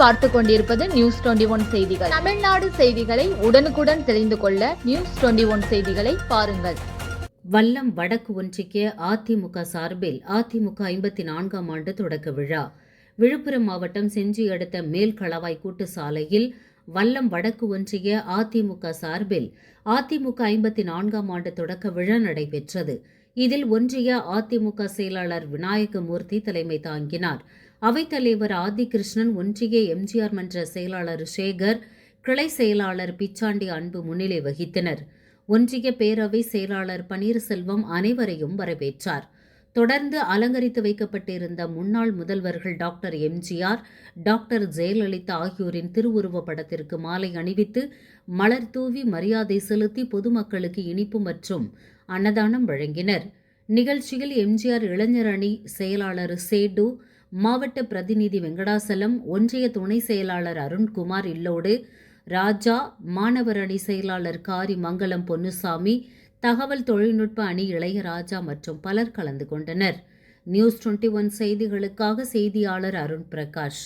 பார்த்து கொண்டிருப்பது news twenty one செய்திகள். தமிழ்நாடு செய்திகளை உடனுக்குடன் தெரிந்து கொள்ள நியூஸ் டுவெண்டி ஒன் செய்திகளை பாருங்கள். வல்லம் வடக்கு ஒன்றிய அதிமுக சார்பில் அதிமுக ஐம்பத்தி நான்காம் ஆண்டு தொடக்க விழா. விழுப்புரம் மாவட்டம் செஞ்சி அடுத்த மேல்களவாய் கூட்டு சாலையில் வல்லம் வடக்கு ஒன்றிய அதிமுக சார்பில் அதிமுக ஐம்பத்தி நான்காம் ஆண்டு தொடக்க விழா நடைபெற்றது. இதில் ஒன்றிய அதிமுக செயலாளர் விநாயகமூர்த்தி தலைமை தாங்கினார். அவைத்தலைவர் ஆதிகிருஷ்ணன் ஒன்றிய எம்ஜிஆர் மன்ற செயலாளர் சேகர் கிளை செயலாளர் பிச்சாண்டி அன்பு முன்னிலை வகித்தனர். ஒன்றிய பேரவை செயலாளர் பன்னீர்செல்வம் அனைவரையும் வரவேற்றார். தொடர்ந்து அலங்கரித்து வைக்கப்பட்டிருந்த முன்னாள் முதல்வர்கள் டாக்டர் எம்ஜிஆர் டாக்டர் ஜெயலலிதா ஆகியோரின் திருவுருவப் படத்திற்கு மாலை அணிவித்து மலர் தூவி மரியாதை செலுத்தி பொதுமக்களுக்கு இனிப்பு மற்றும் அன்னதானம் வழங்கினர். நிகழ்ச்சியில் எம்ஜிஆர் இளைஞர் அணி செயலாளர் சேடு மாவட்ட பிரதிநிதி வெங்கடாசலம் ஒன்றிய துணை செயலாளர் அருண்குமார் இல்லோடு ராஜா மாணவர் அணி செயலாளர் காரி மங்கலம் பொன்னுசாமி தகவல் தொழில்நுட்ப அணி இளையராஜா மற்றும் பலர் கலந்து கொண்டனர். நியூஸ் டுவெண்ட்டி ஒன் செய்திகளுக்காக செய்தியாளர் அருண் பிரகாஷ்.